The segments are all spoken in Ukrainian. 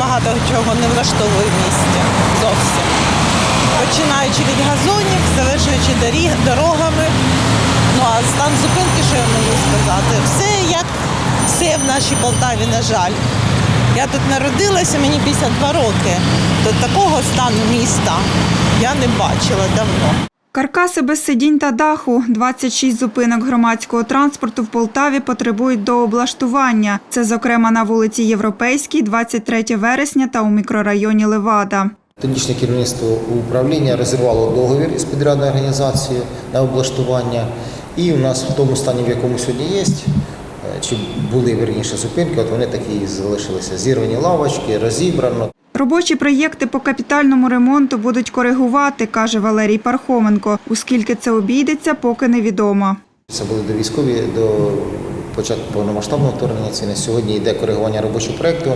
багато чого не влаштовує в місті зовсім. Починаючи від газонів, завершуючи доріг- дорогами. Ну а стан зупинки, що я можу сказати? Все як все в нашій Полтаві, на жаль. Я тут народилася, мені 52 роки. То такого стану міста я не бачила давно. Каркаси без сидінь та даху. 26 зупинок громадського транспорту в Полтаві потребують дооблаштування. Це, зокрема, на вулиці Європейській, 23 вересня та у мікрорайоні Левада. Тодішнє керівництво управління розірвало договір із підрядною організацією на облаштування. І у нас в тому стані, в якому сьогодні є, е, чи були верніше зупинки, от вони такі залишилися. Зірвані лавочки, розібрано. Робочі проєкти по капітальному ремонту будуть коригувати, каже Валерій Пархоменко. Оскільки це обійдеться, поки невідомо. Це були до військові до початку повномасштабного вторгнення. Це на сьогодні йде коригування робочого проєкту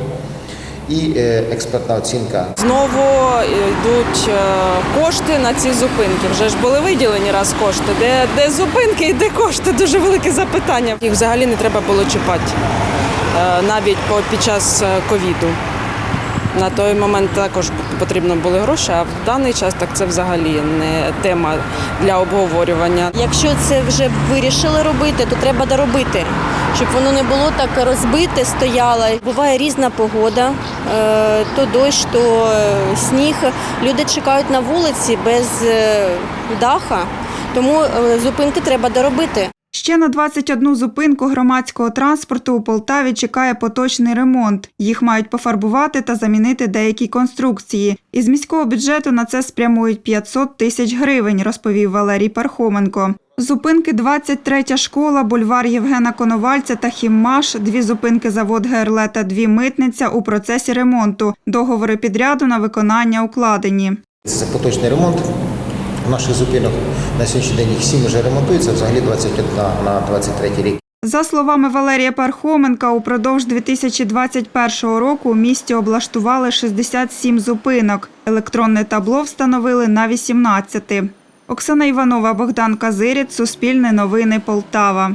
і е, експертна оцінка Знову йдуть е, кошти на ці зупинки. Вже ж були виділені раз кошти. Де, де зупинки і де кошти? Дуже велике запитання. Їх взагалі не треба було чіпати е, навіть по- під час ковіду. На той момент також потрібно були гроші, а в даний час так це взагалі не тема для обговорювання. Якщо це вже вирішили робити, то треба доробити, щоб воно не було так розбите, стояло. Буває різна погода, е, то дощ, то е, сніг. Люди чекають на вулиці без е, даха, тому зупинки треба доробити. Ще на 21 зупинку громадського транспорту у Полтаві чекає поточний ремонт. Їх мають пофарбувати та замінити деякі конструкції. Із міського бюджету на це спрямують 500 тисяч гривень, розповів Валерій Пархоменко. Зупинки 23 школа, бульвар Євгена Коновальця та Хіммаш, дві зупинки завод ГРЛ та дві митниця у процесі ремонту. Договори підряду на виконання укладені. Це поточний ремонт наших зупинок. На сьогоднішній день їх сім вже ремонтується, взагалі 21 на 23 рік. За словами Валерія Пархоменка, упродовж 2021 року у місті облаштували 67 зупинок. Електронне табло встановили на 18. Оксана Іванова, Богдан Казиріць, Суспільне новини Полтава.